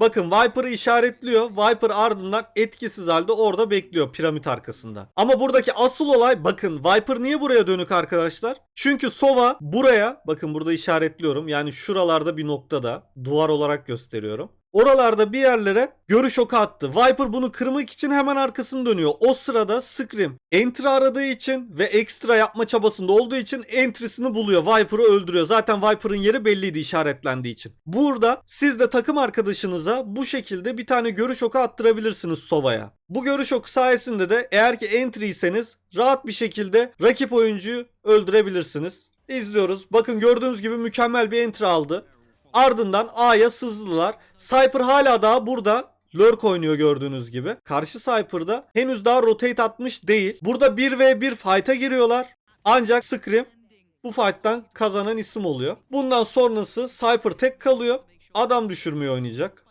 Bakın Viper'ı işaretliyor. Viper ardından etkisiz halde orada bekliyor piramit arkasında. Ama buradaki asıl olay bakın Viper niye buraya dönük arkadaşlar? Çünkü Sova buraya bakın burada işaretliyorum. Yani şuralarda bir noktada duvar olarak gösteriyorum. Oralarda bir yerlere görüş oku attı. Viper bunu kırmak için hemen arkasını dönüyor. O sırada Scream entry aradığı için ve ekstra yapma çabasında olduğu için entry'sini buluyor. Viper'ı öldürüyor. Zaten Viper'ın yeri belliydi işaretlendiği için. Burada siz de takım arkadaşınıza bu şekilde bir tane görüş oku attırabilirsiniz Sova'ya. Bu görüş oku sayesinde de eğer ki entry'yseniz rahat bir şekilde rakip oyuncuyu öldürebilirsiniz. İzliyoruz. Bakın gördüğünüz gibi mükemmel bir entry aldı. Ardından A'ya sızdılar. Cypher hala daha burada. Lurk oynuyor gördüğünüz gibi. Karşı Cypher'da henüz daha rotate atmış değil. Burada 1v1 fight'a giriyorlar. Ancak Scream bu fight'tan kazanan isim oluyor. Bundan sonrası Cypher tek kalıyor. Adam düşürmeye oynayacak.